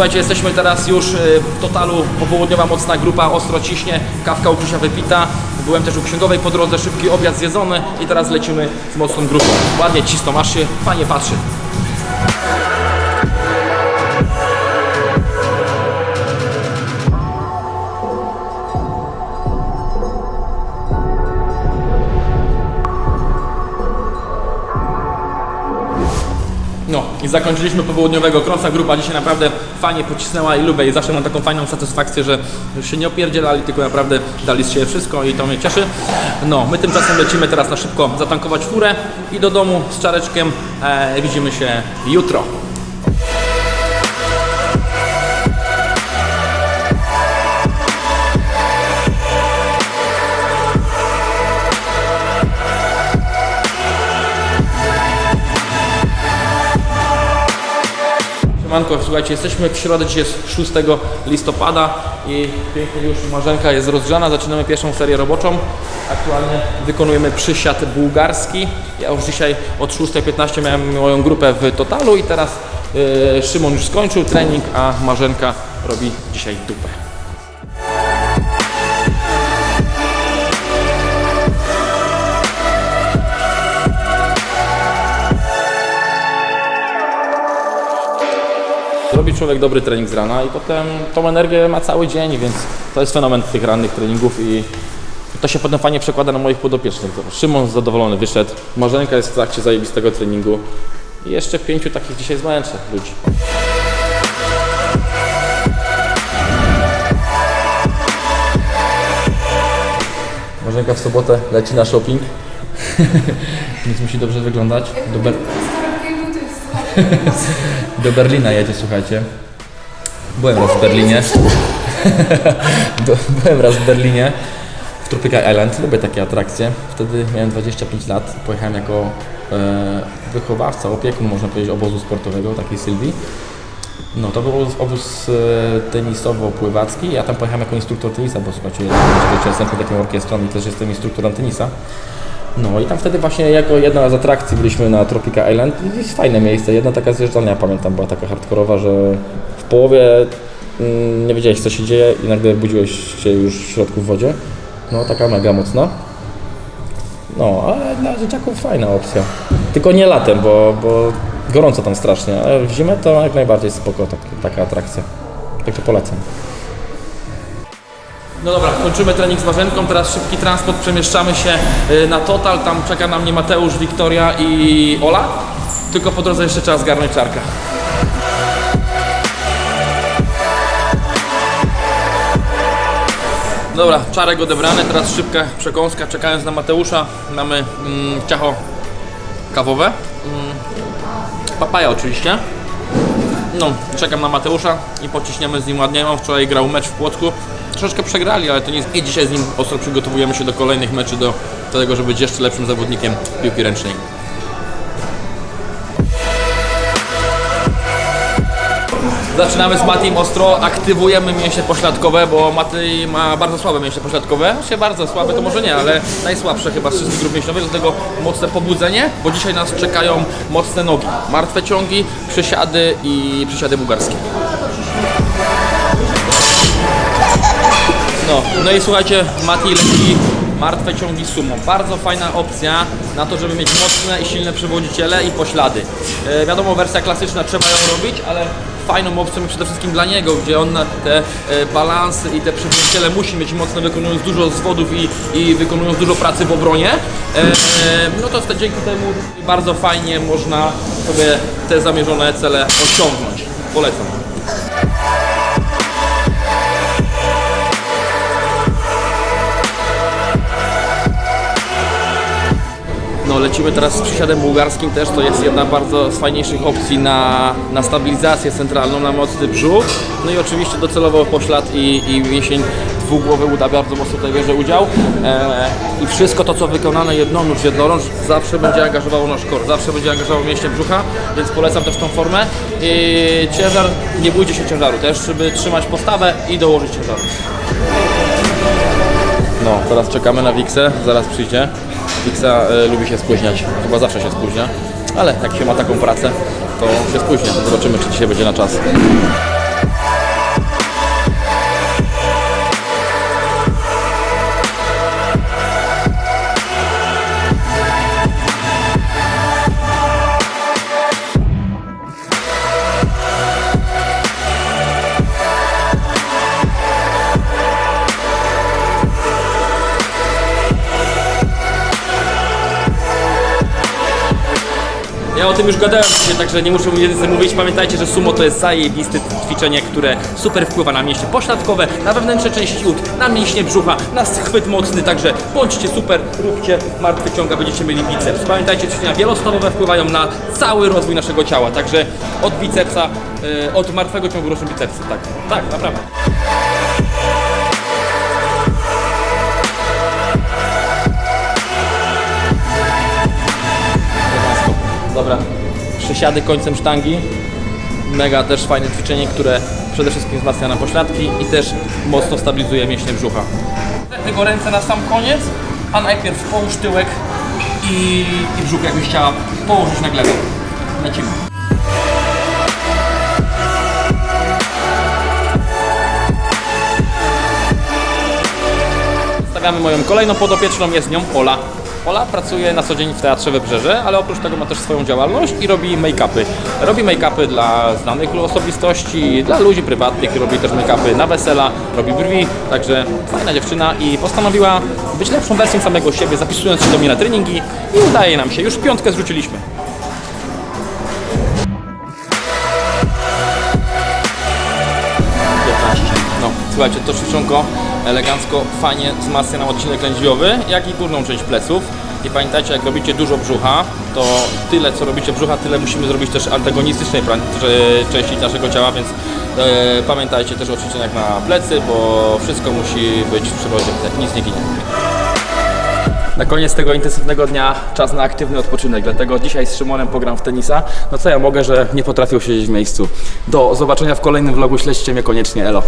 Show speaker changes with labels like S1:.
S1: słuchajcie, jesteśmy teraz już y, w totalu popołudniowa mocna grupa, ostro ciśnie, kawka u Krzysia wypita. Byłem też u księgowej po drodze, szybki obiad zjedzony i teraz lecimy z mocną grupą. Ładnie cisną, aż się fajnie patrzy. No i zakończyliśmy popołudniowego krąsa. Grupa dzisiaj naprawdę fajnie pocisnęła i lubię i zawsze mam taką fajną satysfakcję, że się nie opierdzielali, tylko naprawdę dali z siebie wszystko i to mnie cieszy. No, my tymczasem lecimy teraz na szybko zatankować furę i do domu z czareczkiem. E, widzimy się jutro. Siemanko, słuchajcie, jesteśmy w środę, dzisiaj jest 6 listopada i pięknie już Marzenka jest rozgrzana, zaczynamy pierwszą serię roboczą. Aktualnie wykonujemy przysiad bułgarski. Ja już dzisiaj od 6.15 miałem moją grupę w totalu i teraz yy, Szymon już skończył trening, a Marzenka robi dzisiaj dupę. Robi człowiek dobry trening z rana i potem tą energię ma cały dzień, więc to jest fenomen tych rannych treningów i to się potem fajnie przekłada na moich podopiecznych. Szymon zadowolony wyszedł, Marzenka jest w trakcie zajebistego treningu i jeszcze pięciu takich dzisiaj zmęczę ludzi. Marzenka w sobotę leci na shopping, więc musi dobrze wyglądać. Do, Ber- do Berlina jedzie, słuchajcie. Byłem raz w Berlinie. By- Byłem raz w Berlinie, w Tropical Island. Lubię takie atrakcje. Wtedy miałem 25 lat. Pojechałem jako e, wychowawca, opiekun, można powiedzieć, obozu sportowego, takiej Sylwii. No to był obóz- obóz e, tenisowo-pływacki. Ja tam pojechałem jako instruktor tenisa, bo słuchajcie, ja jestem taką orkiestrą i też jestem instruktorem tenisa. No i tam wtedy właśnie jako jedna z atrakcji byliśmy na Tropica Island. I Jest fajne miejsce. Jedna taka zjeżdżalnia, pamiętam, była taka hardkorowa, że w połowie mm, nie wiedziałeś co się dzieje i nagle budziłeś się już w środku w wodzie. No taka mega mocna. No, ale dla dzieciaków fajna opcja. Tylko nie latem, bo, bo gorąco tam strasznie, ale w zimę to jak najbardziej spoko tak, taka atrakcja. Także polecam. No dobra, kończymy trening z Marzenką, teraz szybki transport, przemieszczamy się y, na Total, tam czeka na mnie Mateusz, Wiktoria i Ola. Tylko po drodze jeszcze trzeba zgarnąć czarka. Dobra, czarek odebrany, teraz szybka przekąska, czekając na Mateusza. Mamy mm, ciacho kawowe. Mm, papaja oczywiście. No, czekam na Mateusza i pociśniemy z nim ładnie. On wczoraj grał mecz w Płocku. Troszeczkę przegrali, ale to jest... I dzisiaj z nim ostro przygotowujemy się do kolejnych meczy, do tego, żeby być jeszcze lepszym zawodnikiem piłki ręcznej. Zaczynamy z Matim ostro, aktywujemy mięśnie pośladkowe, bo Maty ma bardzo słabe mięśnie pośladkowe. Się bardzo słabe to może nie, ale najsłabsze chyba z wszystkich grup mięśniowych, dlatego mocne pobudzenie, bo dzisiaj nas czekają mocne nogi, martwe ciągi, przysiady i przysiady bułgarskie. No, no i słuchajcie, Mati leci martwe ciągi sumą. Bardzo fajna opcja na to, żeby mieć mocne i silne przewodziciele i poślady. E, wiadomo, wersja klasyczna trzeba ją robić, ale fajną opcją przede wszystkim dla niego, gdzie on na te e, balansy i te przewodziciele musi mieć mocne, wykonując dużo zwodów i, i wykonując dużo pracy w obronie. E, e, no to wtedy dzięki temu bardzo fajnie można sobie te zamierzone cele osiągnąć. Polecam. Lecimy teraz z przysiadem bułgarskim też, to jest jedna bardzo z fajniejszych opcji na, na stabilizację centralną, na mocny brzuch. No i oczywiście docelowo poślad i, i mięsień dwugłowy uda bardzo mocno tutaj bierze udział. E, I wszystko to, co wykonane jednonóż, jednorącz, zawsze będzie angażowało nasz kor, zawsze będzie angażował mięśnie brzucha, więc polecam też tą formę. I ciężar, nie bójcie się ciężaru też, żeby trzymać postawę i dołożyć ciężaru. No, teraz czekamy na Wixę, zaraz przyjdzie. Wixa e, lubi się spóźniać, chyba zawsze się spóźnia, ale jak się ma taką pracę, to się spóźnia. Zobaczymy, czy dzisiaj będzie na czas.
S2: Ja o tym już gadałem dzisiaj, także nie muszę więcej mówić. Pamiętajcie, że sumo to jest zajebiste ćwiczenie, które super wpływa na mięśnie pośladkowe, na wewnętrzne części ud, na mięśnie brzucha, na schwyt mocny, także bądźcie super, róbcie martwy ciąg, a będziecie mieli biceps. Pamiętajcie, ćwiczenia wielostawowe wpływają na cały rozwój naszego ciała, także od bicepsa, y, od martwego ciągu ruszą bicepsy, tak, tak, naprawdę. Dobra, przysiady końcem sztangi. Mega też fajne ćwiczenie, które przede wszystkim wzmacnia nam pośladki i też mocno stabilizuje mięśnie brzucha. Tylko ręce na sam koniec, a najpierw połóż tyłek i, i brzuch jakbyś chciała położyć na glebę. Lecimy. Stawiamy moją kolejną podopieczną, jest nią Ola. Ola pracuje na co dzień w Teatrze Wybrzeże, ale oprócz tego ma też swoją działalność i robi make-upy. Robi make-upy dla znanych osobistości, dla ludzi prywatnych, robi też make-upy na wesela, robi brwi, także fajna dziewczyna i postanowiła być lepszą wersją samego siebie, zapisując się do mnie na treningi i udaje nam się. Już piątkę zrzuciliśmy. No, słuchajcie, to ćwiczonko elegancko, fajnie wzmacnia nam odcinek lędźwiowy, jak i górną część pleców. I pamiętajcie, jak robicie dużo brzucha, to tyle co robicie brzucha, tyle musimy zrobić też antagonistycznej części naszego ciała, więc e, pamiętajcie też o ćwiczeniach na plecy, bo wszystko musi być w przyrodzie, nic nie ginie. Na koniec tego intensywnego dnia czas na aktywny odpoczynek, dlatego dzisiaj z Szymonem pogram w tenisa. No co ja mogę, że nie potrafię siedzieć w miejscu. Do zobaczenia w kolejnym vlogu, śledźcie mnie koniecznie, elo.